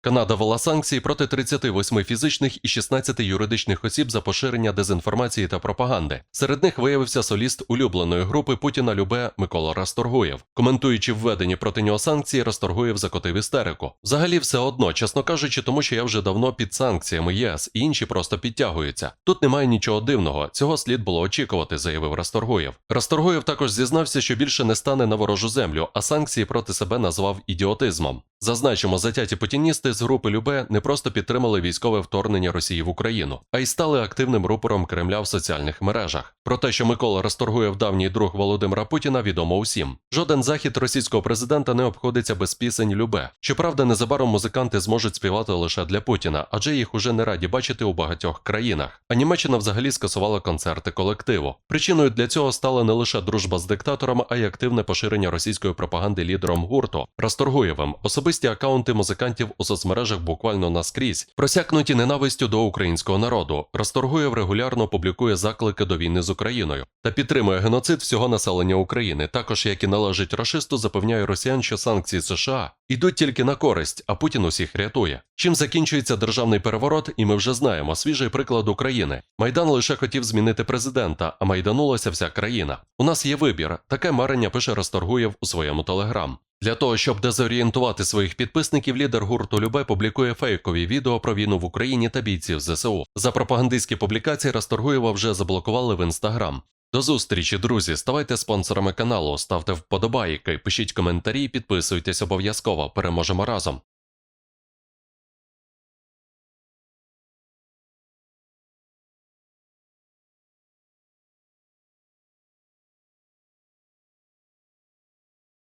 Канада ввела санкції проти 38 фізичних і 16 юридичних осіб за поширення дезінформації та пропаганди. Серед них виявився соліст улюбленої групи Путіна Любе Микола Расторгуєв. Коментуючи введені проти нього санкції, Расторгуєв закотив істерику. Взагалі, все одно, чесно кажучи, тому що я вже давно під санкціями ЄС, і інші просто підтягуються. Тут немає нічого дивного. Цього слід було очікувати, заявив Расторгуєв. Расторгуєв також зізнався, що більше не стане на ворожу землю, а санкції проти себе назвав ідіотизмом. Зазначимо, затяті путіністи з групи Любе не просто підтримали військове вторгнення Росії в Україну, а й стали активним рупором Кремля в соціальних мережах. Про те, що Микола Расторгуєв давній друг Володимира Путіна, відомо усім. Жоден захід російського президента не обходиться без пісень Любе. Щоправда, незабаром музиканти зможуть співати лише для Путіна, адже їх уже не раді бачити у багатьох країнах. А Німеччина взагалі скасувала концерти колективу. Причиною для цього стала не лише дружба з диктатором, а й активне поширення російської пропаганди лідером гурту Расторгуєвим. Особисті акаунти музикантів у соцмережах буквально наскрізь просякнуті ненавистю до українського народу. Расторгуєв регулярно публікує заклики до війни з Україною та підтримує геноцид всього населення України. Також, як і належить рашисту, запевняє росіян, що санкції США йдуть тільки на користь, а Путін усіх рятує. Чим закінчується державний переворот, і ми вже знаємо свіжий приклад України. Майдан лише хотів змінити президента, а майданулася вся країна. У нас є вибір. Таке марення пише Расторгуєв у своєму телеграм. Для того, щоб дезорієнтувати своїх підписників, лідер гурту Любе публікує фейкові відео про війну в Україні та бійців ЗСУ. За пропагандистські публікації Расторгуєва вже заблокували в інстаграм. До зустрічі, друзі. Ставайте спонсорами каналу, ставте вподобайки, пишіть коментарі, підписуйтесь обов'язково. Переможемо разом.